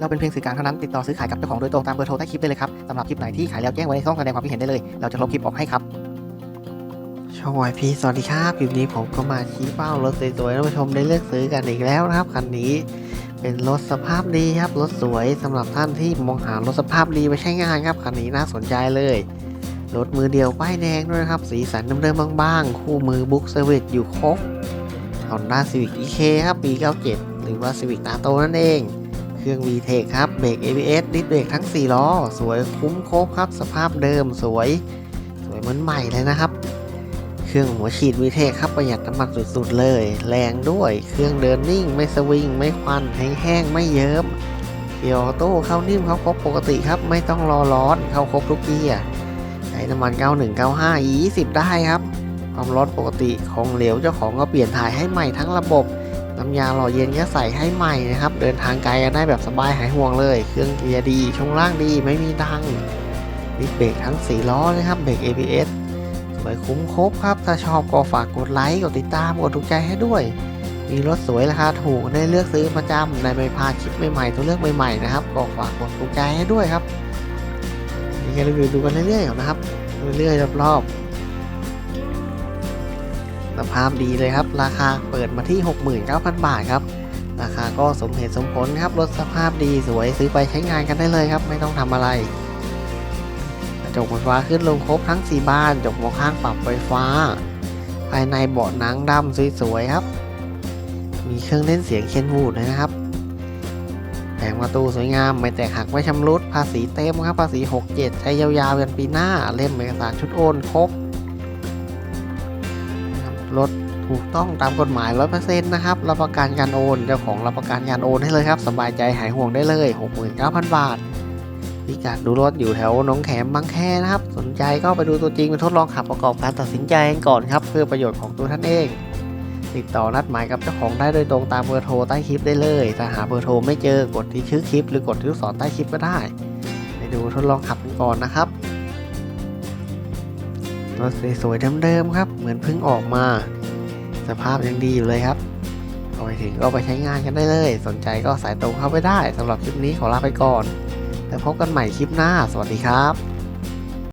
เราเป็นเพียงสื่อกลางเท่านั้นติดต่อซื้อขายกับเจ้าของโดยตรงตามเบอร์โทรใต้คลิปได้เลยครับสำหรับคลิปไหนที่ขายแล้วแจ้งไว้ในช่องแสดงความคิดเห็นได้เลย เราจะลบคลิปออกให้ครับช่องวายพีสวัสดีครับคลิปนี้ผมก็มาชี้เป้ารถสวยๆท่านผู้ชมได้เลือกซื้อกันอีกแล้วนะครับคันนี้เป็นรถสภาพดีครับรถสวยสำหรับท่านที่มองหารถสภาพดีไปใช้งานครับคันนี้น่าสนใจเลยรถมือเดียวป้ายแดงด้วยครับสีสันเดิมๆบ้างๆคู่มือบุ๊กเซอร์วิสอยู่ครบ Honda Civic EK ครับปี 97 หรือว่า Civic ตาโตนั่นเอง เครื่อง VTEC ครับเบรก ABS ดิสเบรกทั้ง 4 ล้อ สวยคุ้มครบครับ สภาพเดิมสวย สวยเหมือนใหม่เลยนะครับ เครื่องหัวฉีด VTEC ครับประหยัดน้ำมันสุดๆเลย แรงด้วย เครื่องเดินนิ่ง ไม่สวิง ไม่ควันแห้งๆไม่เยิ้มเกียร์ออโต้เข้านิ่มเข้าครบปกติครับ ไม่ต้องรอร้อนเข้าครบทุกเกียร์ใช้น้ำมัน 91 95 E 20 ได้ครับความร้อนปกติของเหลวเจ้าของก็เปลี่ยนถ่ายให้ใหม่ทั้งระบบ น้ำยาหล่อเย็นก็ใส่ให้ใหม่นะครับ เดินทางไกลกันได้แบบสบายหายห่วงเลย เครื่องเกียร์ดีช่วงล่างดีไม่มีดังดิเบรกทั้ง4ล้อนะครับเบรก ABS สวยคุ้มครบครับ ถ้าชอบก็ฝากกดไลค์กดติดตามกดถูกใจให้ด้วย มีรถสวยราคาถูกได้เลือกซื้อประจำได้ไม่พลาดคลิปใหม่ๆตัวเลือกใหม่ๆนะครับก็ฝากกดถูกใจให้ด้วยครับนี่ก็รีวิวดูกันเรื่อยๆนนะครับเรื่อยๆรอบๆ สภาพดีเลยครับ ราคาเปิดมาที่ 69,000 บาทครับ ราคาก็สมเหตุสมผลครับรถสภาพดีสวยซื้อไปใช้งานกันได้เลยครับ ไม่ต้องทำอะไรกระจกไฟฟ้าขึ้นลงครบทั้ง 4บานจกมองข้างปรับไฟฟ้า ภายในเบาะหนังดำสวยๆครับ มีเครื่องเล่นเสียงเคนวูดเลยนะครับแผงประตูสวยงามไม่แตกหักไม่ชำรุดภาษีเต็มครับภาษี 67 ใช้ยาวๆกันปีหน้าเล่มเอกสารชุดโอนครบ รถถูกต้องตามกฎหมาย 100%นะครับ รับประกันการโอน เจ้าของรับประกันการโอนให้เลยครับ สบายใจหายห่วงได้เลย 69,000 บาทพิกัดดูรถอยู่แถวหนองแขมบางแคนะครับ สนใจก็ไปดูตัวจริงไปทดลองขับประกอบการตัดสินใจกันก่อนครับ เพื่อประโยชน์ของตัวท่านเอง ติดต่อนัดหมายกับเจ้าของได้โดยตรงตามเบอร์โทรใต้คลิปได้เลย ถ้าหาเบอร์โทรไม่เจอกดที่ชื่อคลิป หรือกดที่ลูกศรใต้คลิปก็ได้ ไปดูทดลองขับกันก่อนนะครับ รถสวยๆเดิมๆครับ เหมือนเพิ่งออกมา สภาพยังดีอยู่เลยครับเอาไปถึงก็ไปใช้งานกันได้เลย สนใจก็สายตรงเข้าไปได้สำหรับคลิปนี้ขอลาไปก่อน แล้วพบกันใหม่คลิปหน้า สวัสดีครับ